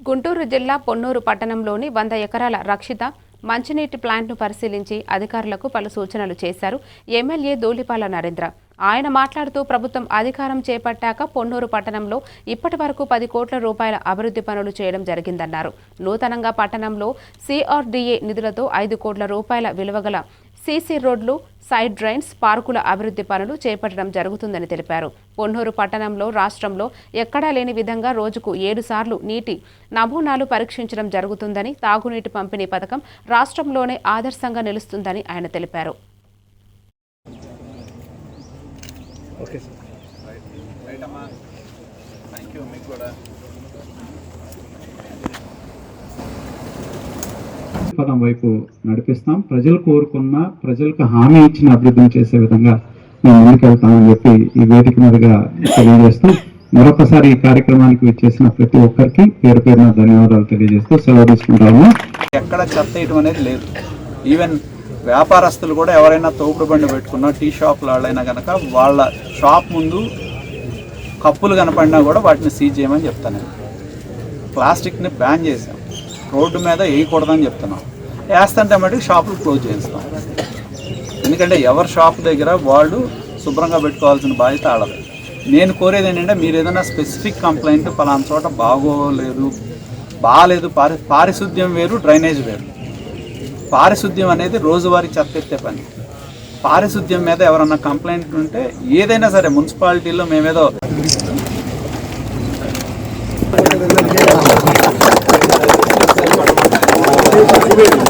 గుంటూరు జిల్లా పొన్నూరు పట్టణంలోని వంద ఎకరాల రక్షిత మంచినీటి ప్లాంట్ను పరిశీలించి అధికారులకు పలు సూచనలు చేశారు ఎమ్మెల్యే ధూళిపాల నరేంద్ర. ఆయన మాట్లాడుతూ ప్రభుత్వం అధికారం చేపట్టాక పొన్నూరు పట్టణంలో ఇప్పటి వరకు పది కోట్ల రూపాయల అభివృద్ధి పనులు చేయడం జరిగిందన్నారు. నూతనంగా పట్టణంలో సిఆర్డీఏ నిధులతో ఐదు కోట్ల రూపాయల విలువగల సీసీ రోడ్లు సైడ్ డ్రైన్స్ పార్కుల అభివృద్ధి పనులు చేపట్టడం జరుగుతుందని తెలిపారు. పొన్నూరు పట్టణంలో రాష్ట్రంలో ఎక్కడా లేని విధంగా రోజుకు ఏడు సార్లు నీటి నమూనాలు పరీక్షించడం జరుగుతుందని తాగునీటి పంపిణీ పథకం రాష్ట్రంలోనే ఆదర్శంగా నిలుస్తుందని ఆయన తెలిపారు. Okay sir. థ్యాంక్ యూ మీకు కూడా. పదం వైపు నడిపిస్తాం. ప్రజలు కోరుకున్న ప్రజలకు హామీ ఇచ్చిన అభివృద్ధిని చేసే విధంగా మేము ముందుకెళ్తామని చెప్పి ఈ వేదిక మీదుగా తెలియజేస్తూ మరొకసారి ఈ కార్యక్రమానికి వచ్చేసిన ప్రతి ఒక్కరికి పేరు పేరున ధన్యవాదాలు తెలియజేస్తూ సెలవు తీసుకుంటాము. ఎక్కడ చెత్త వేయటం అనేది లేదు. ఈవెన్ వ్యాపారస్తులు కూడా ఎవరైనా తోపుడు బండి పెట్టుకున్నా టీ షాపులు వాళ్ళైనా కనుక వాళ్ళ షాప్ ముందు కప్పులు కనపడినా కూడా వాటిని సీజ్ చేయమని చెప్తాను. ప్లాస్టిక్ని బ్యాన్ చేశాం. రోడ్డు మీద వేయకూడదని చెప్తున్నాం. వేస్తుంటే మటుకు షాపులు క్లోజ్ చేస్తాం ఎందుకంటే ఎవరి షాప్ దగ్గర వాళ్ళు శుభ్రంగా పెట్టుకోవాల్సిన బాధ్యత ఆడదు నేను కోరేది ఏంటంటే మీరు ఏదైనా స్పెసిఫిక్ కంప్లైంట్ పలానా చోట బాగోలేదు బాగాలేదు పారి పారిశుద్ధ్యం వేరు డ్రైనేజ్ వేరు. పారిశుద్ధ్యం అనేది రోజువారీ చెత్త పని. పారిశుద్ధ్యం మీద ఎవరన్నా కంప్లైంట్ ఉంటే ఏదైనా సరే మున్సిపాలిటీలో మేమేదో করবেন